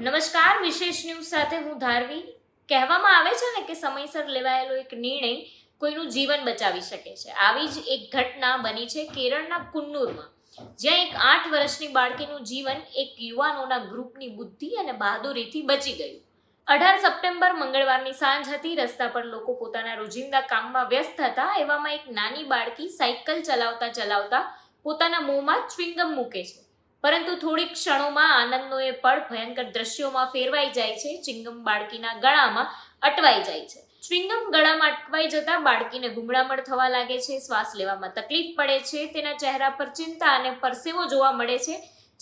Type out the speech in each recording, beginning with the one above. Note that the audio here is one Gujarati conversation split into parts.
નમસ્કાર, વિશેષ ન્યૂઝ સાથે હું ધારવી. કહેવામાં આવે છે ને કે સમયસર લેવાયેલો એક નિર્ણય કોઈનું જીવન બચાવી શકે છે. આવી જ એક ઘટના બની છે કેરળના કુન્નૂરમાં. જ્યાં એક આઠ વર્ષની બાળકીનું જીવન એક યુવાનોના ગ્રુપની બુદ્ધિ અને બહાદુરીથી બચી ગયું. અઢાર સપ્ટેમ્બર મંગળવારની સાંજ હતી, રસ્તા પર લોકો પોતાના રોજિંદા કામમાં વ્યસ્ત હતા. એવામાં એક નાની બાળકી સાયકલ ચલાવતા ચલાવતા પોતાના મોંમાં ચ્વિંગમ મૂકે છે. પરંતુ થોડીક ક્ષણોમાં આનંદનો એ પળ ભયંકર દ્રશ્યોમાં ફેરવાઈ જાય છે. ચિંગમ બાળકીના ગળામાં અટવાઈ જાય છે. ચ્વિંગમ ગળામાં અટવાઈ જતા બાળકીને ગુંગળામણ થવા લાગે છે. શ્વાસ લેવામાં તકલીફ પડે છે. તેના ચહેરા પર ચિંતા અને પરસેવો જોવા મળે છે.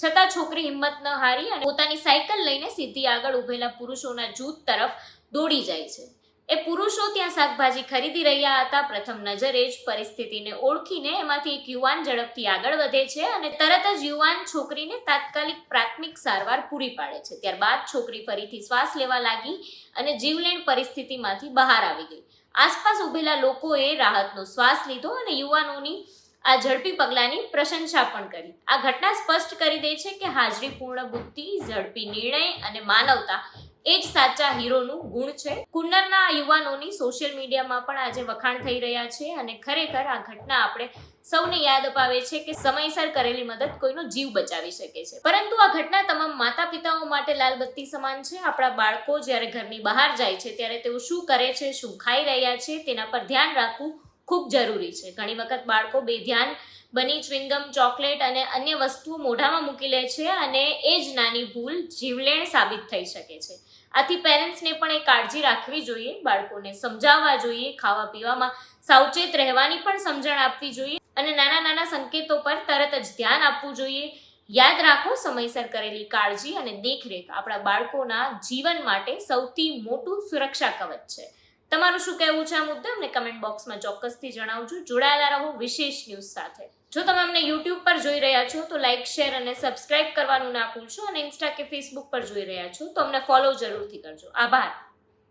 છતાં છોકરી હિંમત ન હારી અને પોતાની સાયકલ લઈને સીધી આગળ ઊભેલા પુરુષોના જૂથ તરફ દોડી જાય છે. એ પુરુષો ત્યાં શાકભાજી ખરીદી રહ્યા હતા. પ્રથમ નજરે જ પરિસ્થિતિને ઓળખીને એમાંથી એક યુવાન ઝડપથી આગળ વધે છે અને તરત જ યુવાન છોકરીને તાત્કાલિક પ્રાથમિક સારવાર પૂરી પાડે છે. ત્યારબાદ છોકરી ફરીથી શ્વાસ લેવા લાગી અને જીવલેણ પરિસ્થિતિમાંથી બહાર આવી ગઈ. આસપાસ ઊભેલા લોકોએ રાહતનો શ્વાસ લીધો અને યુવાનોની આ ઝડપી પગલાંની પ્રશંસા પણ કરી. આ ઘટના સ્પષ્ટ કરી દે છે કે હાજરીપૂર્ણ બુદ્ધિ, ઝડપી નિર્ણય અને માનવતા એ જ સાચા હીરોનું ગુણ છે. કુન્નરના યુવાનોની સોશિયલ મીડિયામાં પણ આજે વખાણ થઈ રહ્યા છે અને ખરેખર આ ઘટના આપણે સૌને યાદ અપાવે છે કે સમયસર કરેલી મદદ કોઈનો જીવ બચાવી શકે છે. પરંતુ આ ઘટના તમામ માતા પિતાઓ માટે લાલબત્તી સમાન છે. આપણા બાળકો જ્યારે ઘરની બહાર જાય છે ત્યારે તેઓ શું કરે છે, શું ખાઈ રહ્યા છે તેના પર ધ્યાન રાખવું ખૂબ જરૂરી છે. ઘણી વખત બાળકો બેધ્યાન બની ચ્વિંગમ ચોકલેટ અને અન્ય વસ્તુઓ મોઢામાં મૂકી લે છે અને એ જ નાની ભૂલ જીવલેણ સાબિત થઈ શકે છે. આથી પેરેન્ટ્સને પણ એ કાળજી રાખવી જોઈએ, બાળકોને સમજાવવા જોઈએ, ખાવા પીવામાં સાવચેત રહેવાની પણ સમજણ આપવી જોઈએ અને નાના નાના સંકેતો પર તરત જ ધ્યાન આપવું જોઈએ. યાદ રાખો, સમયસર કરેલી કાળજી અને દેખરેખ આપણા બાળકોના જીવન માટે સૌથી મોટું સુરક્ષા કવચ છે. તમારું શું કહેવું છે આ મુદ્દે? અમને કમેન્ટ બોક્સમાં ચોક્કસથી જણાવજો. જોડાયેલા રહો. વિશેષ ન્યૂઝ સાથે. જો તમે અમને યુટ્યુબ પર જોઈ રહ્યા છો, તો લાઇક શેર અને સબસ્ક્રાઇબ કરવાનું ના ભૂલશો અને ઇન્સ્ટા કે ફેસબુક પર જોઈ રહ્યા છો, તો અમને ફોલો જરૂરથી કરજો. આભાર.